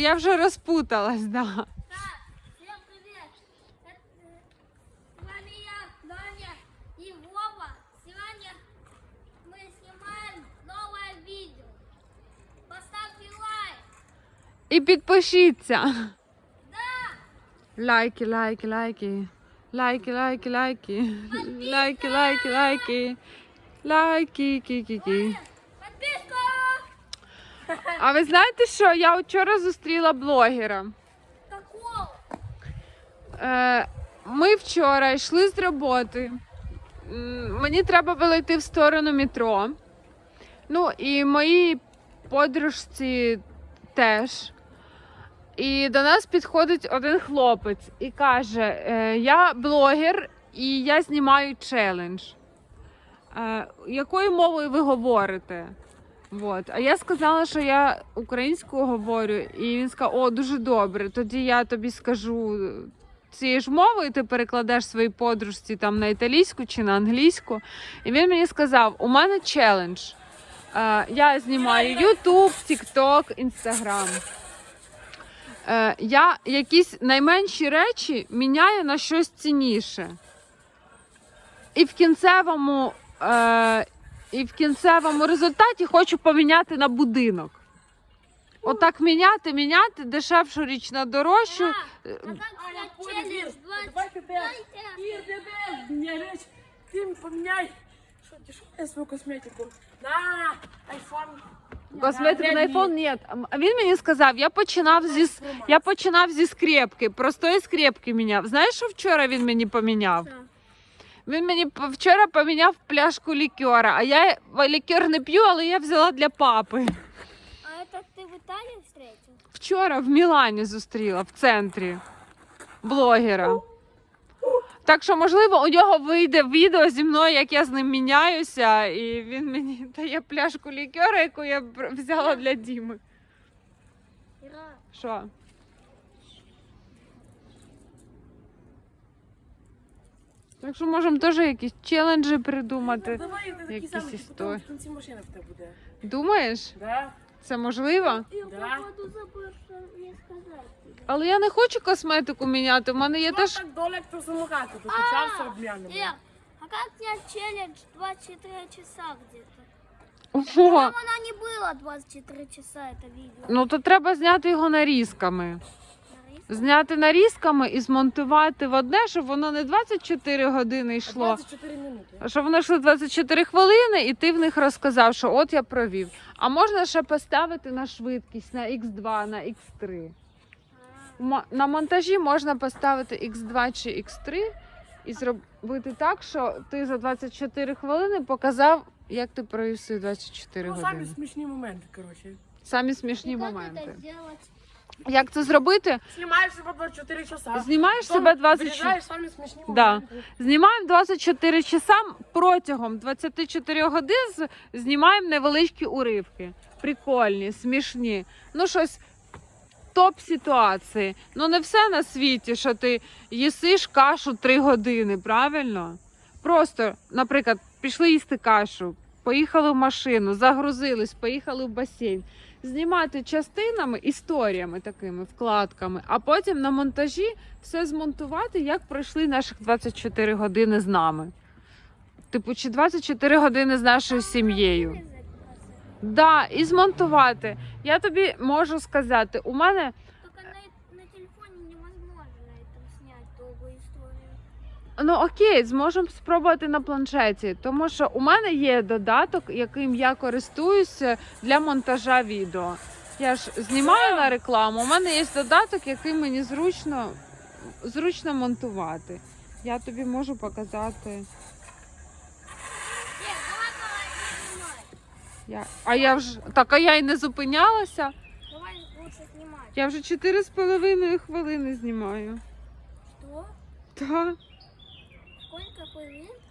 Я вже розпуталась, да. Так, всем привет! Это, э, С вами я, Даня и Вова. Сегодня мы снимаем новое видео. Поставьте лайк. І підпишіться. Да! Лайки, лайки, лайки. Лайки, лайки, лайки. Лайки, лайки, лайки. Лайки, ки-ки-ки. А ви знаєте що? Я вчора зустріла блогера. Е, ми вчора йшли з роботи. Мені треба було йти в сторону метро. Ну і моїй подружці теж. І до нас підходить один хлопець і каже: е, Я блогер і я знімаю челендж. Е, якою мовою ви говорите? Вот. А я сказала, що я українською говорю, і він сказав: О, дуже добре. Тоді я тобі скажу цією ж мовою, ти перекладеш своїй подружці там на італійську чи на англійську. І він мені сказав: у мене челендж. Е, я знімаю YouTube, TikTok, Instagram. Е, я якісь найменші речі міняю на щось цінніше. І в кінцевому, е, і в кінцевому результаті хочу поміняти на будинок. Отак міняти, міняти, дешевшу річ на дорожчу. А, Е, а как А, я снять понял, челлендж Вир, 20? давай ты опять. Дайте. Ир, ты меня речь. Ты поменяй. Что, дешевую свою косметику. На, айфон. Косметику на iPhone ні. А він мені сказав, я починав зі с- я починав зі скрепки, простої скрепки міняв. Знаєш, що вчора він мені поміняв? Він мені вчора поміняв пляшку лікера, а я лікер не п'ю, але я взяла для папи. А это ты в Италии встретил? Вчора в Мілані зустріла в центрі блогера. Так що, можливо, у нього вийде відео зі мною, як я з ним міняюся, і він мені дає пляшку лікера, яку я взяла для Діми. Що? Так що можемо теж якісь челенджі придумати. Давай, ты такие Якісь самые, історії. потом в кінці машина в тебе буде. Думаєш, Да? це можливо? я Да. походу забыл, что мне сказать. Але я не хочу косметику міняти. У мене є Ну, теж. так долек то самокату, то почався обмяном. Ир, а как снять челлендж 24 часа где-то? О, Там она не было 24 часа, это видео. ну то треба зняти його нарізками. Зняти нарізками і змонтувати в одне, щоб воно не 24 години йшло, 24 минути. а щоб воно йшло 24 хвилини, і ти в них розказав, що от я провів. А можна ще поставити на швидкість на X2, на X3. Ма- На монтажі можна поставити X2 чи X3 і зробити так, що ти за 24 хвилини показав, як ти провів свої 24 Ну, самі смішні моменти, коротше. Самі смішні моменти. Як це зробити? Знімаєш себе 24 часа. Знімаєш Потім себе 24 вирізаєш самі смішні Да. Знімаємо 24 часа протягом 24 годин знімаємо невеличкі уривки. Прикольні, смішні. Ну, щось топ ситуації. Ну, не все на світі, що ти їсиш кашу 3 години, правильно? Просто, наприклад, пішли їсти кашу, поїхали в машину, загрузились, поїхали в басейн. Знімати частинами, історіями такими, вкладками, а потім на монтажі все змонтувати, як пройшли наших 24 години з нами. Типу, чи 24 години з нашою сім'єю. Да, і змонтувати. Я тобі можу сказати, у мене Только на, на телефоне невозможно этом снять долгую историю. Ну окей, зможемо спробувати на планшеті, тому що у мене є додаток, яким я користуюся для монтажа відео. Я ж знімаю на рекламу. У мене є додаток, який мені зручно, зручно монтувати. Я тобі можу показати. Я... А я вже так, а я й не зупинялася. Давай лучше снимать. Я вже 4,5 хвилини знімаю. Что? Так,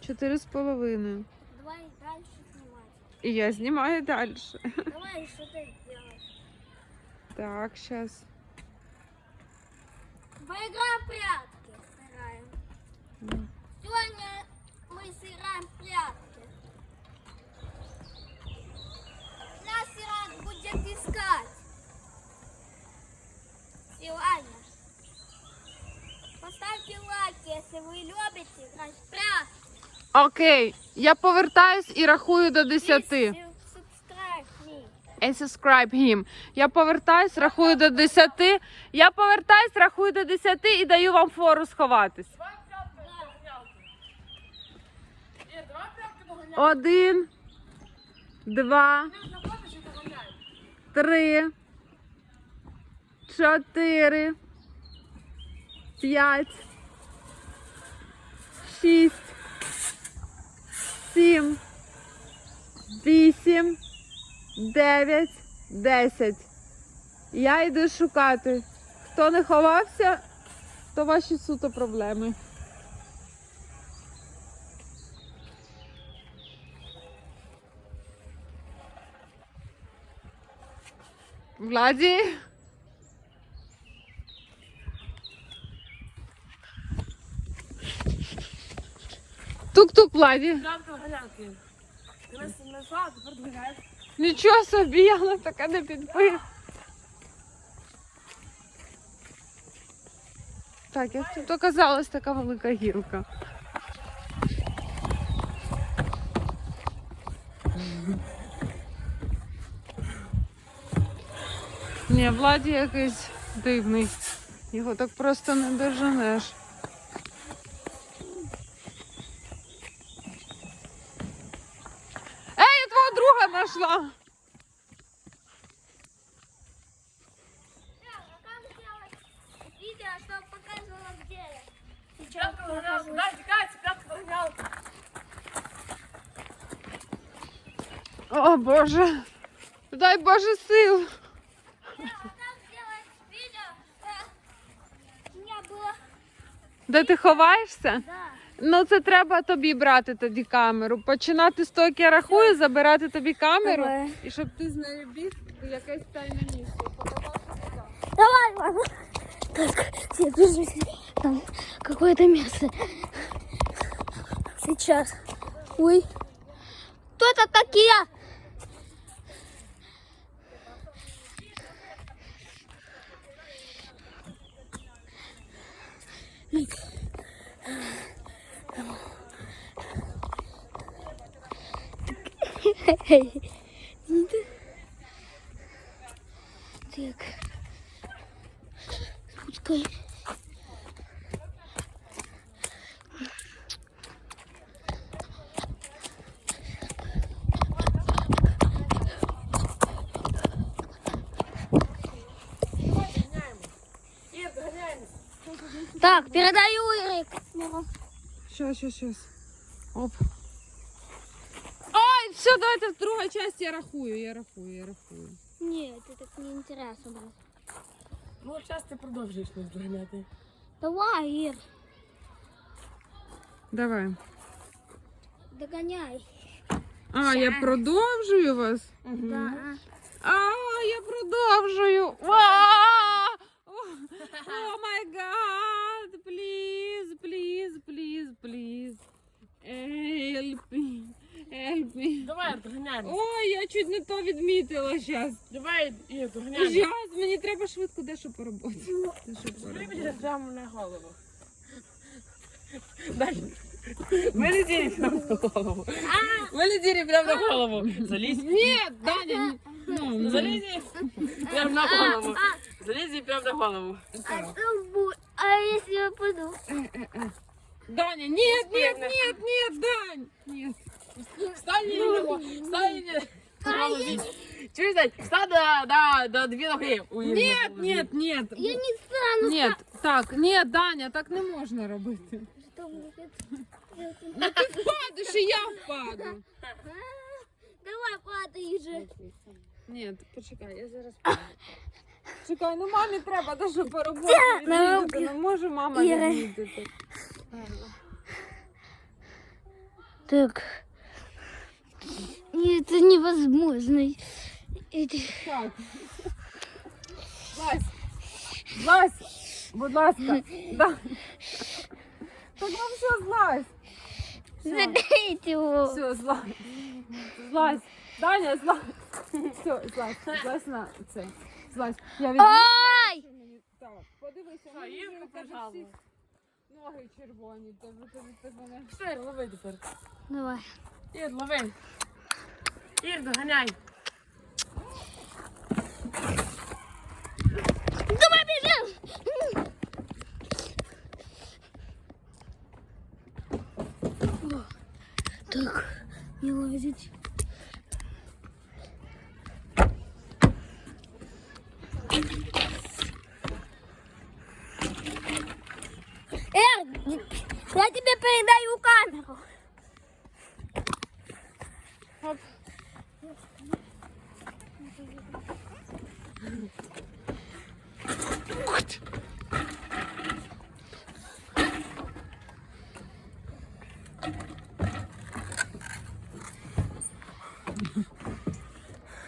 Четыре с половиной. Давай далі знімати. І я снимаю дальше. Давай, що ти робиш? Так, сейчас. Поиграем в прятки. Сыграем. Да. Сегодня мы сыграем в прятки. Нас Иран будет искать. Сегодня. Поставьте лайк, если вы любите играть в прятки. Окей, я повертаюсь і рахую до 10. Subscribe me. And subscribe him. Я повертаюсь, рахую до 10. Я повертаюсь, рахую до 10 і даю вам фору сховатись. Один, два, три, чотири, п'ять, шість, сім, вісім, дев'ять, десять. Я йду шукати. Хто не ховався, то ваші суто проблеми. Владі. Тук-тук, Владі. Прятки догонялки. Ти нас а тепер догоняєш. Нічого собі, я на таке не підпис. Так, як тут оказалась така велика гілка. Ні, Владі якийсь дивний. Його так просто не доженеш. Ей, я твого друга знайшла! Так, а как сделать видео, чтобы показывала где я? Сейчас Прятки догонялки. покажу. Дай, тікай, це прятки догонялки. О Боже! Дай Боже сил! Так, а как сделать видео? э, У меня было... Де ти ховаєшся? Ну це треба тобі брати тоді камеру. Починати з того, як я рахую, забирати тобі камеру, Давай. і щоб ти з нею біг в якесь тайне місце. Давай, мама. Так, держись. Там какое-то место. Сейчас. Ой. Кто это такие? Так. Пускай. Так, передаю, Ирик. Сейчас, сейчас, сейчас. Оп. Все, давайте друга часть я рахую, я рахую, я рахую. Нет, это так неинтересно, брат. Ну, зараз ти продовжуєш нас доганяти. Давай, Ир, Давай. догоняй. А, я продовжую вас. Да. А, я продовжую. А! О май гад, please, please, please, please. Help me. Давай, доганяємо. Ой, я чуть не то відмітила зараз. Давай, Ір, доганяємо. Ужас, мені треба швидко дещо поробити. Дещо Тобі поробити. прямо на голову. Дай. Вилетіли прямо на голову. Вилетіли прямо на голову. Залізь. Ні, Даня, ну, ну, Залізь прямо на голову. Залізь прямо на голову. А, что будет? а если я пойду? Даня, нет, нет, нет, нет, Дань, нет. Встань на нього. Встань на голові. Чуєш, Дань? Встань до, до, до дві ноги. у Ірини на Нет, голові. нет, нет. Я не стану. Нет, так, нет, Даня, так не можна робити. Что будет? Ну ти впадеш, і я впаду. А, Давай, падай же. Ні, почекай, я зараз. Чекай, ну мамі треба дещо по роботі на відмітити. Не може мама Іра. відмітити. Так. Это невозможно. Это... Так. Злазь. Злазь. Будь ласка. Да. Так ну все, злазь. Задайте его. Все, злазь. Злазь. Даня, злазь. Все, злазь. Злазь на це. Злазь. Я від... Ай! Так, подивися. Що, мені Ірка вже, всі- Ноги червоні, тебе тобі тебе не. Все, лови тепер. Давай. Ір, лови. Ір, доганяй. Давай бежим! Так, не лазить. Эр, я тебе передаю камеру.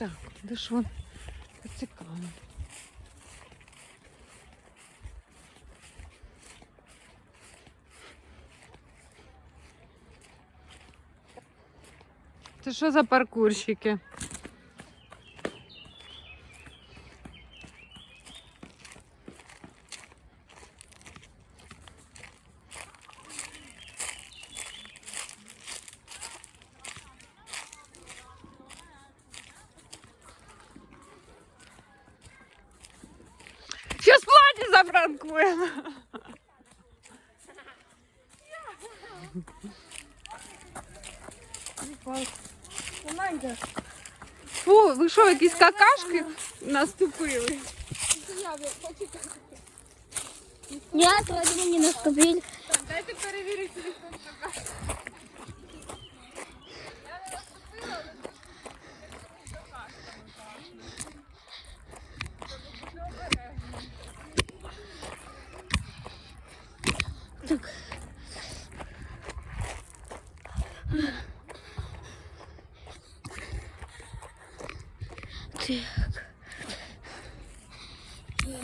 Так, де ж вон цікаво. Це що за паркурщики? Фу, ви що, якісь какашки наступили? Нет, вроде бы не наступили. Дайте перевірити телефон Так.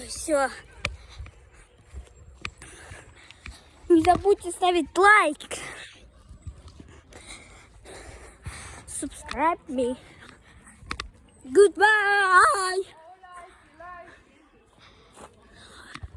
Все. Не забудьте ставить лайк. Subscribe me. Goodbye.